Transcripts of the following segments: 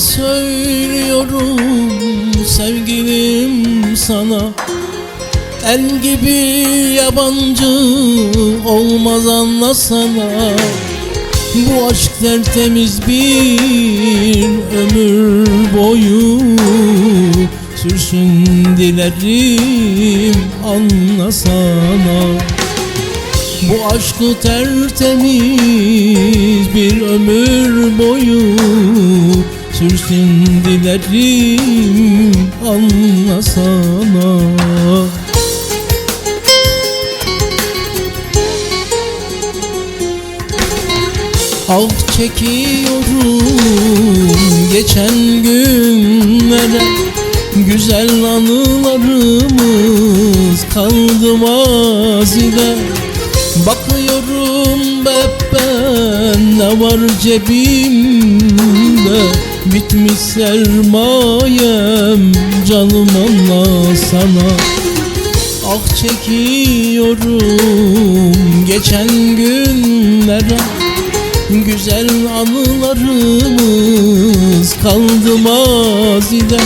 söylüyorum sevgilim sana. El gibi yabancı olmaz anlasana. Bu aşk tertemiz bir ömür boyu Sürsün dilerim anlasana. Bu aşkı tertemiz bir ömür boyu Sürsün dilerim anlasana Ah çekiyorum geçen günlere. Güzel anılarımız kaldı mazide Bakıyorum hep ben ne var cebimde? Bitmiş sermayem canım anlasana Ah çekiyorum geçen günlere. Güzel anılarımız kaldı mazide.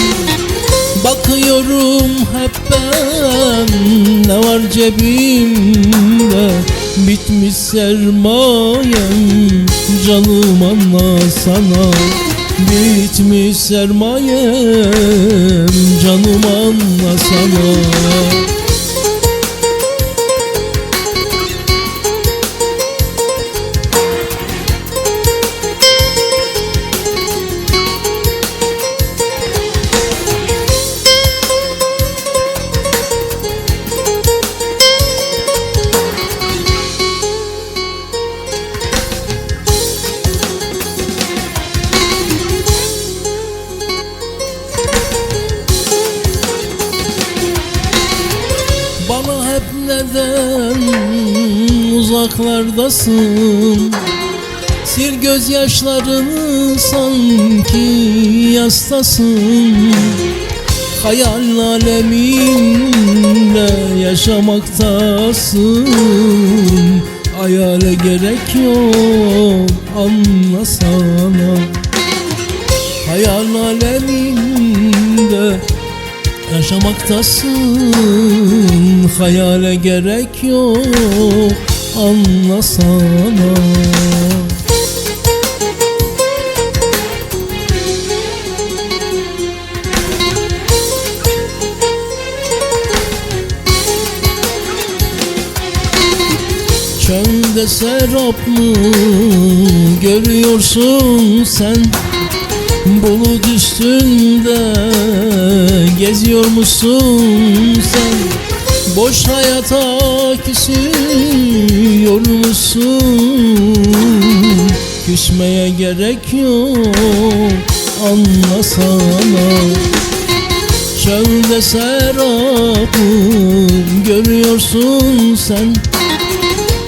Bakıyorum hep ben ne var cebimde Bitmiş sermayem canım anlasana Bitmiş sermayem canım anlasana hep neden uzaklardasın. Sil gözyaşlarını sanki yastasın. Hayal aleminde yaşamaktasın. Hayale gerek yok anlasana. Hayal aleminde Yaşamaktasın Hayale gerek yok Anlasana Çölde serap mı görüyorsun sen Bulut üstünde geziyor musun sen. Boş hayata küsüyor musun Küsmeye gerek yok anlasana Çölde serapı görüyorsun sen.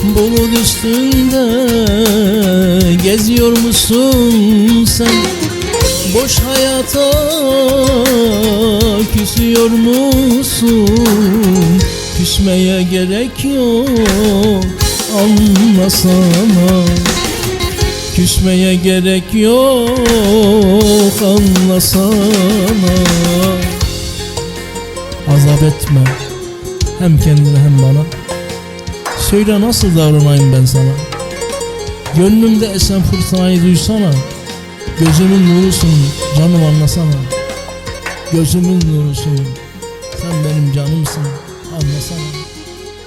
Bulut üstünde geziyor musun sen Boş hayata küsüyor musun? Küsmeye gerek yok anlasana Küsmeye gerek yok anlasana Azap etme hem kendine hem bana. Söyle nasıl davranayım ben sana? Gönlümde esen fırtınayı duysana Gözümün nurusun canım anlasana. Gözümün nurusun Sen benim canımsın. Anlasana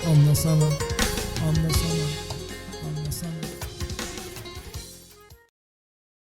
Anlasana Anlasana